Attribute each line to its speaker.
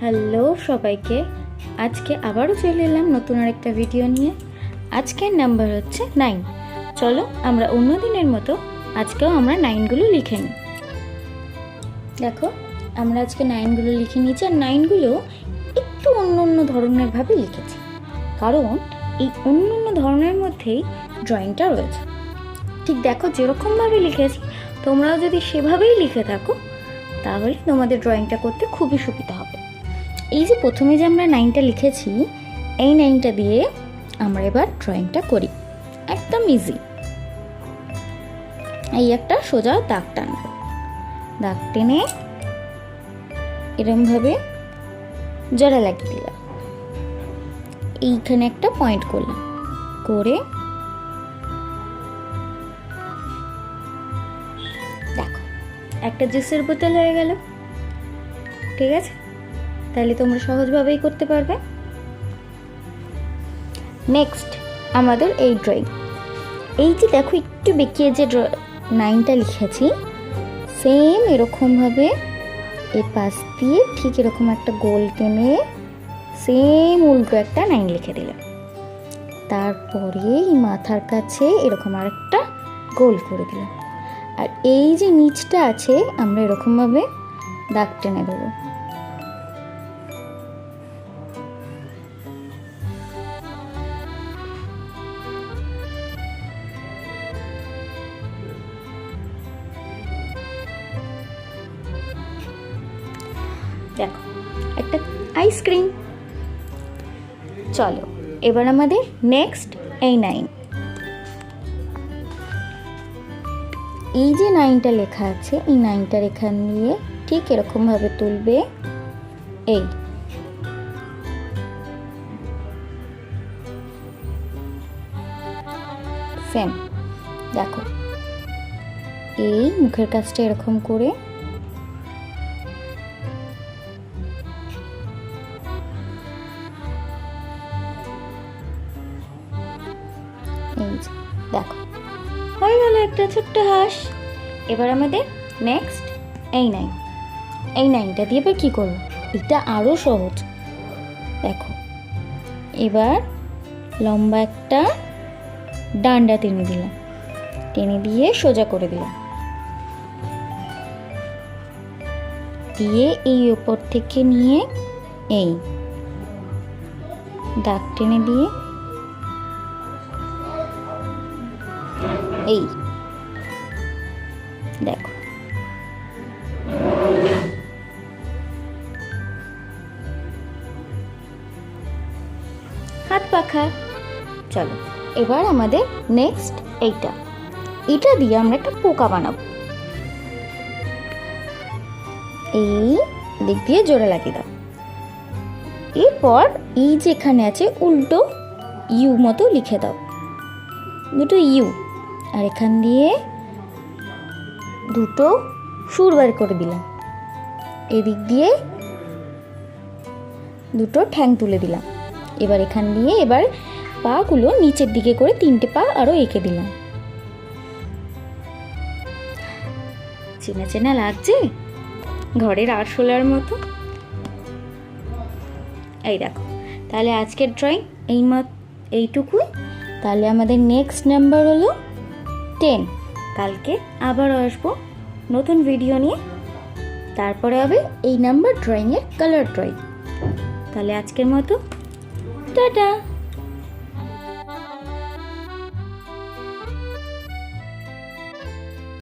Speaker 1: Hello সবাইকে। আজকে আবারও চলে এলাম নতুন আরেকটা ভিডিও নিয়ে। আজকের নাম্বার হচ্ছে নাইন চলো আমরা অন্য দিনের মতো আজকেও আমরা নাইনগুলো লিখে নিই। দেখো, আমরা আজকে নাইনগুলো লিখে নিয়েছি আর নাইনগুলো একটু অন্য অন্য ধরনের ভাবে লিখেছি। কারণ এই অন্য অন্য ধরনের মধ্যেই ড্রয়িংটা রয়েছে। ঠিক দেখো যেরকমভাবে লিখেছি, তোমরাও যদি সেভাবেই লিখে থাকো, তাহলে তোমাদের ড্রয়িংটা করতে খুবই সুবিধা হবে। এই যে প্রথমে যে আমরা নাইনটা লিখেছি, এই নাইনটা দিয়ে আমরা এবার ড্রয়িংটা করি। একদম ইজি এই একটা সোজা দাগ টানব। দাগ টেনে এরমভাবে জোড়া লাগিয়ে দিলাম। এইখানে একটা পয়েন্ট করলাম। করে দেখো, একটা জুসের বোতল হয়ে গেল। ঠিক আছে? তাহলে তোমরা সহজভাবেই করতে পারবে। নেক্সট আমাদের এই ড্রয়িং এই যে দেখো, একটু বেঁকিয়ে যে নাইনটা লিখেছি সেম এরকমভাবে এর পাশ দিয়ে ঠিক এরকম একটা গোল টেনে সেম উল্টো একটা নাইন লিখে দিলাম। তারপরে এই মাথার কাছে এরকম আর একটা গোল করে দিলাম। আর এই যে নিচটা আছে, আমরা এরকমভাবে দাগ টেনে দেবো। দেখো, একটা আইসক্রিম চলো, এবার আমাদের নেক্সট এই নাইন এই যে নাইনটা লেখা আছে, এই নাইনটার এখান দিয়ে ঠিক এরকমভাবে তুলবে। এই। সেম দেখো, এই মুখের কাজটা এরকম করে এই দেখো। হয়ে গেল একটা ছোট্ট হাঁস। এবার আমাদের নেক্সট এই নাইন এই নাইনটা দিয়ে এবার কী করব? এটা আরও সহজ। দেখো। এবার লম্বা একটা ডান্ডা টেনে দিলাম। টেনে দিয়ে সোজা করে দিলাম। দিয়ে এই ওপর থেকে নিয়ে এই দাগ টেনে দিয়ে এই। দেখো। হাত পাখা। চলো, এবার আমাদের নেক্সট এইটা। এটা দিয়ে আমরা একটা পোকা বানাবো। এই দিক দিয়ে জোরে লাগিয়ে দাও। এরপর এই যেখানে আছে উল্টো ইউ মতো লিখে দাও। দুটো ইউ। আর এখান দিয়ে দুটো সুর বার করে দিলাম। এদিক দিয়ে দুটো ঠ্যাং তুলে দিলাম। এবার এখান দিয়ে এবার পাগুলো নিচের দিকে করে তিনটে পা আরও এঁকে দিলাম। চেনা চেনা লাগছে? ঘরের আরশোলার মতো? এই দেখো, তাহলে আজকের ড্রয়িং এই মত এইটুকুই। তাহলে আমাদের নেক্সট নাম্বার হলো টেন। কালকে আবার আসব নতুন ভিডিও নিয়ে। তারপরে হবে এই নাম্বার ড্রয়িংয়ের কালার ড্রয়িং তাহলে আজকের মতো। টাটা!